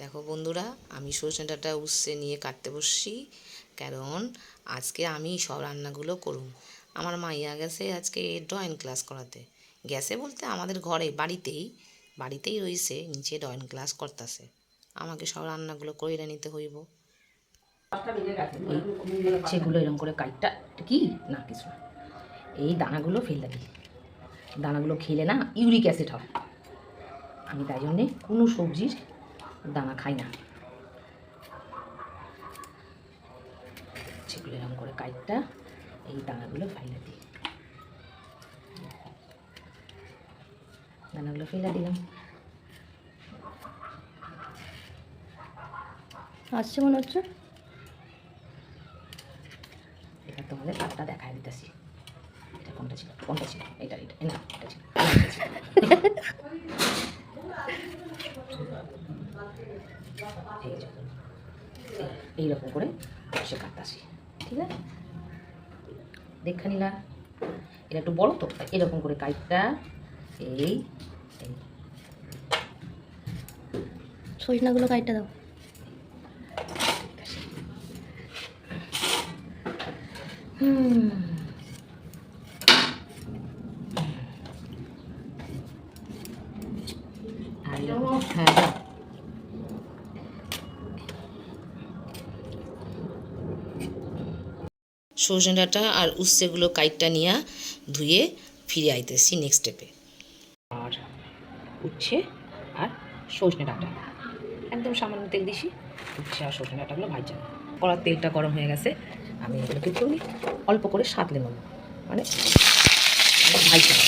দেখো বন্ধুরা, আমি সজনে ডাঁটা উচ্ছে নিয়ে কাটতে বসছি, কারণ আজকে আমি সব রান্নাগুলো করুম। আমার মাইয়া গেছে আজকে ড্রয়িং ক্লাস করাতে। গেছে বলতে আমাদের ঘরে, বাড়িতেই বাড়িতেই রয়েছে, নিচে ড্রয়িং ক্লাস করতেছে। আমাকে সব রান্নাগুলো করে নিতে হইব। সেগুলো এরকম করে কাইটটা কি? না, কিছু না। এই দানাগুলো ফেলে দিই। দানাগুলো খেলে না ইউরিক অ্যাসিড হয়। আমি তাই জন্যে কোনো সবজির দানা খাই না। সেগুলো এরকম করে কাইটটা, এই দানাগুলো ফেলে দিই। দানাগুলো ফেলে দিলাম। আসছে মনে হচ্ছে? এটা তোমাদের কাঠটা দেখায় দিতেছি। এটা কোনটা ছিল? কোনটা ছিল? এটা এটা এটা ছিল এই যে, এই- এইরকম করে সে কাটতাছি ঠিক আছে? দেখা নিলা এটা একটু বড় তো এরকম করে কাইটটা এই এই। সজনাগুলো কাইটটা দাও। হুম আর এরকম- হ্যাঁ দাও। সজনে ডাঁটা আর উচ্ছেগুলো কাইটটা নিয়ে ধুয়ে ফিরে আইতেছি নেক্সট স্টেপে আর উচ্ছে আর সজনে ডাঁটা একদম সামান্য তেল দিছি, উচ্ছে আর সজনে ডাঁটাগুলো ভাজা। কড়ার তেলটা গরম হয়ে গেছে, আমি এগুলো কি করি অল্প করে সাঁতলে নেব। মানে হবে।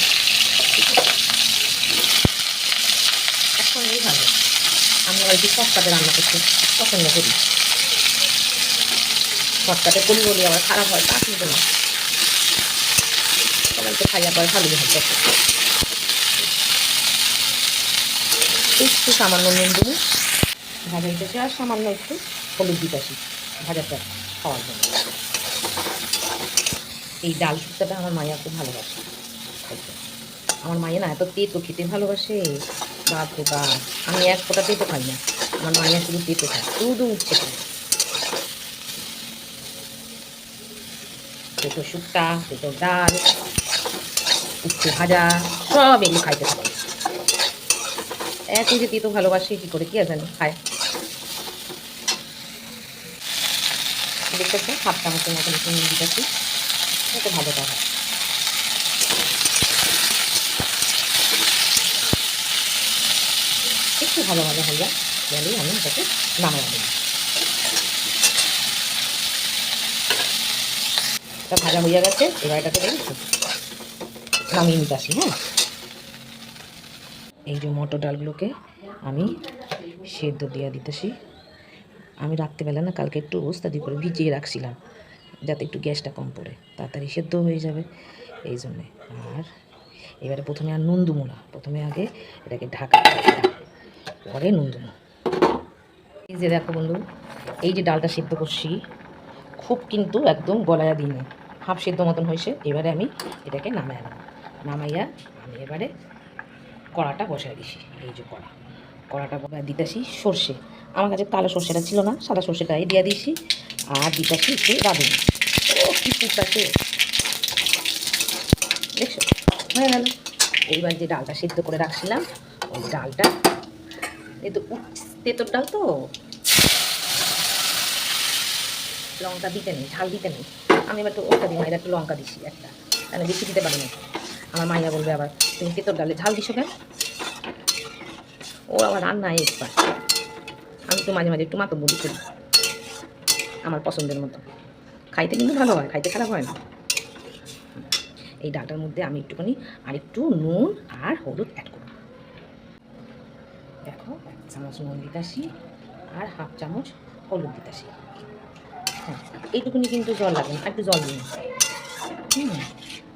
এখন এই ভালো আমি আবার একটু রান্না করতে পছন্দ করি। শর্টকাটে করি বলি আবার খারাপ হয় তা কিন্তু না সবাইকে খাইয়া পরে ভালোই হয়। একটু সামান্য নুন দেবো ভাজা দিতেছি আর সামান্য একটু হলুদ দিতেছি ভাজাটা খাওয়ার জন্য। এই ডাল শুক্তাটা আমার মায়া খুব ভালোবাসে আমার মাইয়া না, এত তেতো খেতে ভালোবাসে। বাপরে বাপ, আমি এক ফোঁটা তেতো খাই না। আমার মাইয়া শুধু তেতো খায়, শুধু উঠছে খায়। শুক্তা, তেতো ডাল উচ্ছে ভাজা, সব এগুলো খাইতে থাকে। এত যে তেতো ভালোবাসে, কি করে, কি আর খায়। দেখতেছে হাফ চামচের মতো একটু নিয়ে দিতেছি হয়। একটু ভালো ভালো হইয়া গেলেই আমি এটাকে নামাই দিই এটা ভাজা হইয়া গেছে, এবার এটাকে দেখি নামিয়ে নিতে আসি হ্যাঁ? এই যে মটর ডালগুলোকে আমি সেদ্ধ দিয়ে দিতেছি। আমি রাত্রিবেলা না কালকে একটু ওস্তাদি করে ভিজিয়ে রাখছিলাম, যাতে একটু গ্যাসটা কম পড়ে, তাড়াতাড়ি সেদ্ধ হয়ে যাবে, এই জন্যে। আর এবারে প্রথমে আর নুন না প্রথমে আগে এটাকে ঢাকা। পরে নুন এই যে দেখো বন্ধু, এই যে ডালটা সেদ্ধ করছি, খুব কিন্তু একদম গলায়া দিই হাফ সেদ্ধ মতন হয়েছে, এবারে আমি এটাকে নামাই আনব নামাইয়া আমি এবারে কড়াটা বসাই দিছি, এই যে কড়া। কড়াটা দিতেছি সর্ষে। আমার কাছে কালো সর্ষেটা ছিল না, সাদা সর্ষেটাই দিয়ে দিয়েছি আর দিতেছি একটু রাঁধুন। ও, কি ফুটটাছে দেখছ? হয়ে গেল। এইবার যে ডালটা সিদ্ধ করে রাখছিলাম, ওই ডালটা, এই তো তেঁতোর ডাল তো? লঙ্কা দিতে নেই, ঝাল দিতে নেই। আমি তো ওটা দিই মায়ের একটু লঙ্কা দিছি একটা। তাহলে বেশি দিতে পারি না। আমার মাইয়া বলবে আবার, তুমি তেঁতোর ডালে ঝাল দিছো কেন? ও আবার রান্না এক্সপার্ট আমি তো মাঝে মাঝে একটু মাতো বলি করি, আমার পছন্দের মতো। খাইতে কিন্তু ভালো হয়, খাইতে খারাপ হয় না। এই ডালটার মধ্যে আমি একটুখানি আর একটু নুন আর হলুদ অ্যাড করব। দেখো, এক চামচ নুন দিতাসি আর হাফ চামচ হলুদ দিতাসি এইটুকুনি কিন্তু জল লাগে না, একটু জল দিন। হুম,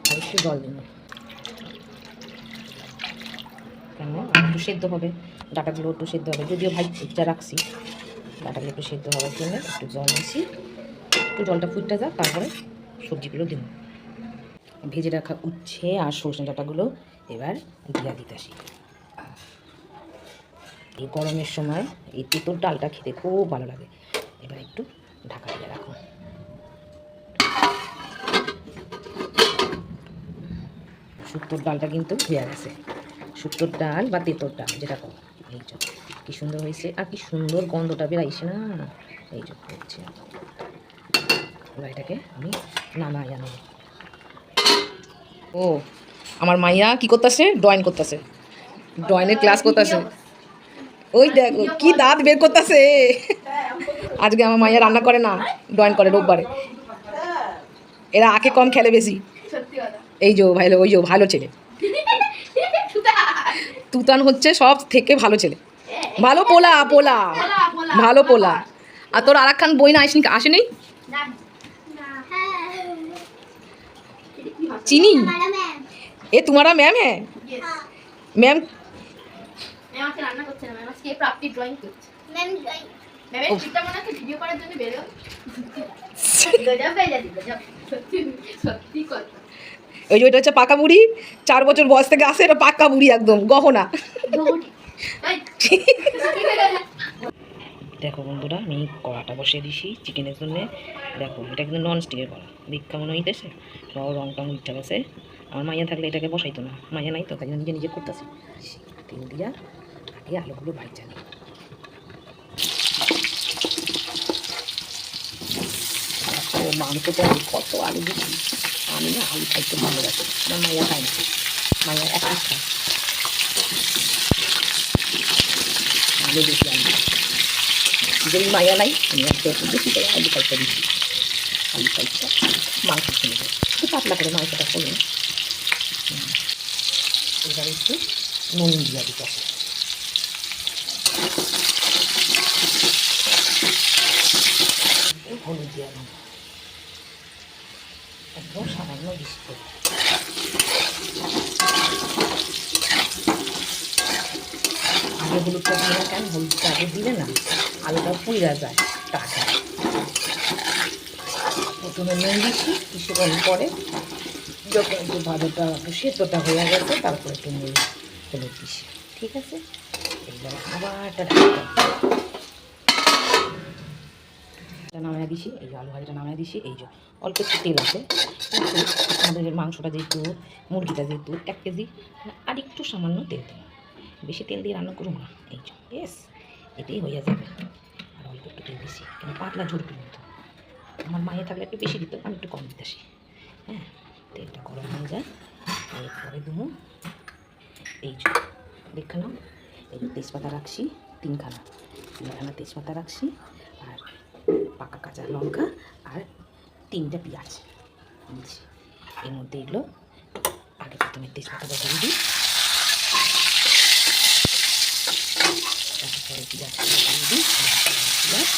আর একটু জল দিন। কেন? একটু সেদ্ধ হবে, ডাটাগুলো একটু সেদ্ধ হবে। যদিও ভাই যা রাখছি, ডাটাগুলো একটু সেদ্ধ হওয়ার জন্য একটু জল দিছি। একটু জলটা ফুটতে যাক, তারপরে সবজিগুলো দিন ভেজে রাখা উচ্ছে আর সজনে ডাঁটাগুলো এবার দিয়া দিতেছি এই গরমের সময় এই তেঁতোর ডালটা খেতে খুব ভালো লাগে। এবার একটু ঢাকা দিয়ে রাখো। শুক্তোর ডালটা কিন্তু হয়ে গেছে। শুক্তোর ডাল বা তেঁতোর ডাল, যেটা কো এই যে, কি সুন্দর হয়েছে। আর কি সুন্দর গন্ধটা বেরাইছে না? এই যে, হচ্ছে। এটাকে আমি নামাই আনব ও, আমার মাইয়া কি করতেছে? ড্রয়িং করতেছে। ড্রয়িংয়ের ক্লাস করতেছে। ওই দেখো, কি দাঁত বের করতেছে। আজকে আমার মাইয়া রান্না করে না ডয়েন করে রোববারে। এরা আকে কম খেলে বেশি। এই যে ভালো ওই যে ভালো ছেলে। তুতান হচ্ছে সব থেকে ভালো ছেলে। ভালো পোলা পোলা। ভালো পোলা। আর তোর আর একখান বই না আসেনি আসেনি? চিনি? এ তোমারা ম্যাম হ্যাঁ? ম্যাম রান্না করছে না ম্যাম আজকে প্রাপ্তি ড্রয়িং করছে। ম্যামের চিন্তা মনে ওই যে ওইটা হচ্ছে পাকা বুড়ি চার বছর বয়স থেকে আসে এটা পাকা বুড়ি একদম গহনা। দেখো বন্ধুরা আমি কড়াটা বসিয়ে দিছি চিকেনের জন্য। দেখো এটা কিন্তু নন স্টিকের কড়া দেখ কেমন হইতেছে সব রং টং উঠে গেছে। আমার মাইয়া থাকলে এটাকে বসাইতো না। মাইয়া নাই তো তাই নিজে নিজে করতেছি। তেল দিয়া আগে আলুগুলো ভাইজা নিই। দেখো মাংসটা আমি কত আলু দিচ্ছি আমি না আলু খাইতে ভালোবাসি আমার মাইয়া খায় না। মাইয়া এক খায়। আলু বেশি আলু যদি মায়া নাই, আমি একটা একটু বেশি করে আলু খাইতে দিচ্ছি। আলু খাইতে মাংস কিনে দেবো। একটু পাতলা করে মাংসটা করুন। এবার একটু নুন দিয়ে দিতে হবে। হলুদ দিয়ে একদম সামান্য বেশি করে আগে হলুদটা দিলে কেন হলুদটা আগে দিলে না। আলুটা পুড়া যায়, টাকা প্রথমে নুন দিচ্ছি কিছুক্ষণ পরে, যখন একটু একটু সেদ্ধটা হয়ে গেছে, তারপরে একটু নুন হলুদ দিচ্ছি ঠিক আছে? এইবার আবার একটা এটা নামায় দিছি, এই আলু ভাজিটা নামায় দিছি, এই যে অল্প একটু তেল আছে। আমাদের মাংসটা যেহেতু মুরগিটা যেহেতু এক কেজি, আর একটু সামান্য তেল দেবো বেশি তেল দিয়ে রান্না করুন না, এই যে বেশ এটাই হয়ে যাবে। আর অল্প একটু তেল দিছি, কেন পাতলা ঝুরকি মতো আমার মায়ে থাকলে একটু বেশি দিত, আমি একটু কম দিতেছি হ্যাঁ তেলটা গরম হয়ে যায়, এরপরে দেবো, এই যে, দেখে নাও, এই তেজপাতা রাখছি, তিনখানা তিনখানা তেজপাতা রাখছি। পাকা কাঁচা লঙ্কা আর তিনটা পেঁয়াজ। দিচ্ছি এর মধ্যে এগুলো আগে প্রথমে তেজপাতাটা দিয়ে দিই। তারপরে দিই। পেঁয়াজ।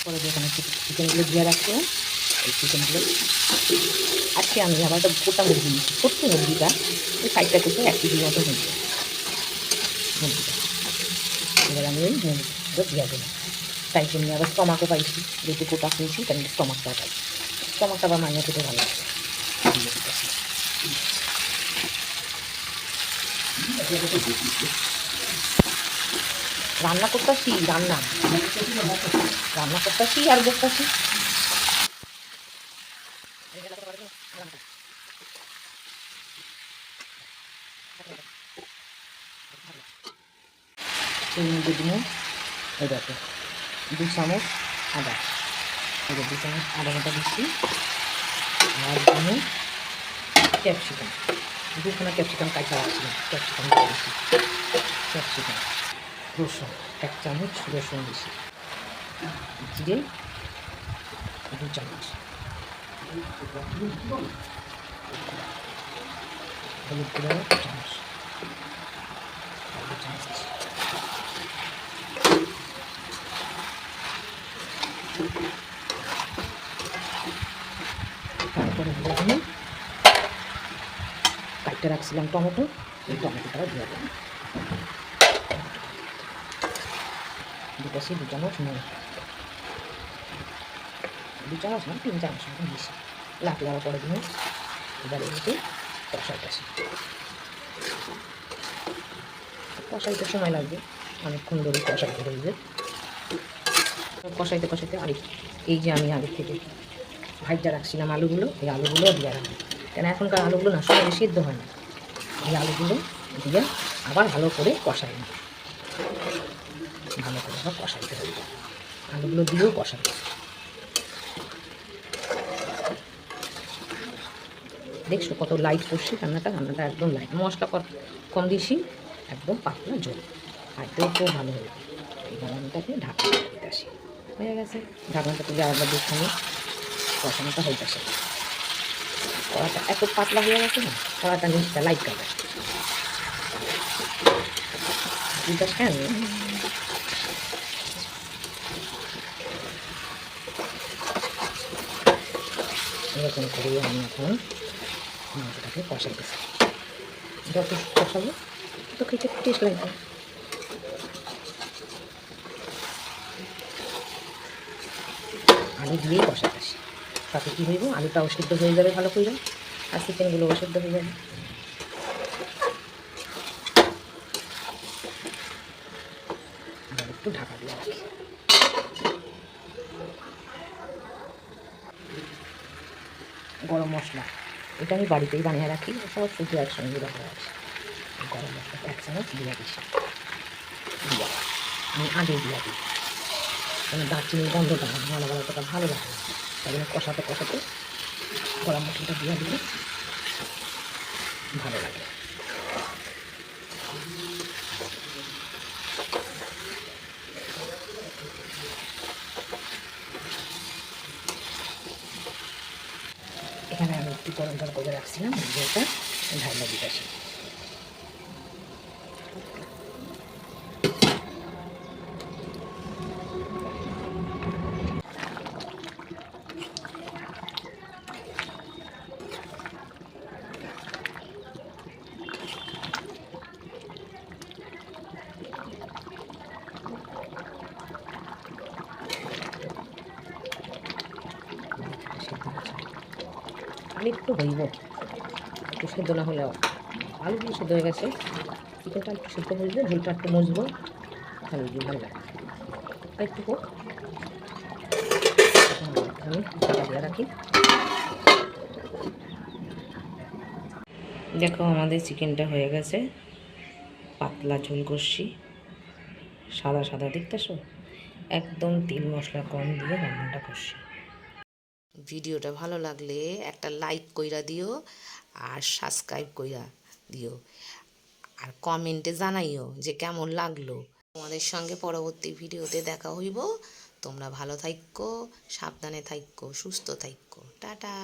দিয়ে যেখানে চিকেনগুলো দিয়ে রাখছিলাম এই চিকেনগুলো। আজকে আমি আবার একটা গোটা মুরগি নিচ্ছি ছোট্ট মুরগিটা ওই সাইডটা কিন্তু এক কেজির মতো হয়েছে এবার আমি ওই মুরগিটা দিয়ে দেবো। তাই জন্য আবার স্টমাকও পাইছি। গোটা কিনছি তাই স্টমাকটা পাই স্টমাকটা আবার মাইনে খেতে ভালো লাগে। রান্না করতেছি, রান্না। রান্না করতেছি আর বসতেছি। এর মধ্যে এই দেখো, দু চামচ আদা। এই দু চামচ আদা বাটা দিচ্ছি। আর দিব ক্যাপসিকাম। দুখানা ক্যাপসিকাম কাটা রাখছিলাম ক্যাপসিকাম দিচ্ছি। ক্যাপসিকাম, রসুন, এক চামচ রসুন দিছি জিরে দু চামচ। হলুদ গুঁড়ো চামচ। তারপরে দিয়ে দিলাম কাটতে রাখছিলাম টমেটো, এই টমেটোটাও দিয়ে দেবো। দিতেছি দু চামচ নুন। দু চামচ না তিন চামচ মতো দিয়েছি। লাগলে আবার পরে দিন এবার এদিকে কষাইতেছি। কষাইতে সময় লাগবে। অনেকক্ষণ ধরে কষাইতে রইবে কষাইতে কষাইতে আরে এই যে আমি আগে থেকে ভাইটা রাখছিলাম আলুগুলো, এই আলুগুলো দিয়ে রাখব। কেন এখনকার আলুগুলো না সবাই সিদ্ধ হয় না। এই আলুগুলো দিয়ে আবার ভালো করে কষাই নিই ভালো করে আবার কষাইতে হবে। আলুগুলো দিয়েও কষাই দেখছ কত লাইট করছি, রান্নাটা রান্নাটা একদম লাইট মশলা কম দিয়েছি একদম পাতলা জল। খাইতেও খুব ভালো হবে আমি তাকে ঢাকা দিতে আসি। হয়ে গেছে। ঢাকনাটা তুলে আবার দেখখানে কষানোটা হইতেছে কড়াটা এত পাতলা হয়ে গেছে না, কড়াটা নিচটা লাইট কেন এরকম করে আমি এখন মাংসটাকে কষাইতেছি যত কষাবো তো খেতে টেস্ট লাগবে আলু দিয়েই কষাইতেছি তাতে কী হইব? আলুটাও সিদ্ধ হয়ে যাবে, ভালো করে। আর চিকেনগুলোও সিদ্ধ হয়ে যাবে। একটু ঢাকা দিয়ে রাখি। গরম মশলা। এটা আমি বাড়িতেই বানিয়ে রাখি। সব শুধু একসঙ্গে রাখা আছে। গরম মশলাটা এক চামচ দিয়ে দিছি দিয়া আমি আগে দিয়ে দিই কারণ দারচিনির গন্ধটা ভালো ভালোটা ভালো লাগে। তাই জন্য কষাতে কষাতে গরম মশলাটা দিয়ে দিলে ভালো লাগে এখানে আমি একটু গরম জল করে রাখছিলাম জলটা ঢাইলা দিতেছি আমি একটু হইব একটু সেদ্ধ না হলেও। আলুগুলো সেদ্ধ হয়ে গেছে। চিকেনটা একটু সেদ্ধ হইব ঝোলটা একটু মজবো ভালো ভালো লাগে। আর একটু হোক। আমি দিয়ে রাখি। দেখো, আমাদের চিকেনটা হয়ে গেছে। পাতলা ঝোল করছি। সাদা সাদা, দেখতেছো? একদম তেল মশলা কম দিয়ে রান্নাটা করছি। ভিডিওটা ভালো লাগলে একটা লাইক কইরা দিও আর সাবস্ক্রাইব কইরা দিও। আর কমেন্টে জানাইও যে কেমন লাগল। তোমাদের সঙ্গে পরবর্তী ভিডিওতে দেখা হইব। তোমরা ভালো থাইক্যো সাবধানে থাইক্যো সুস্থ থাইক্যো টাটা।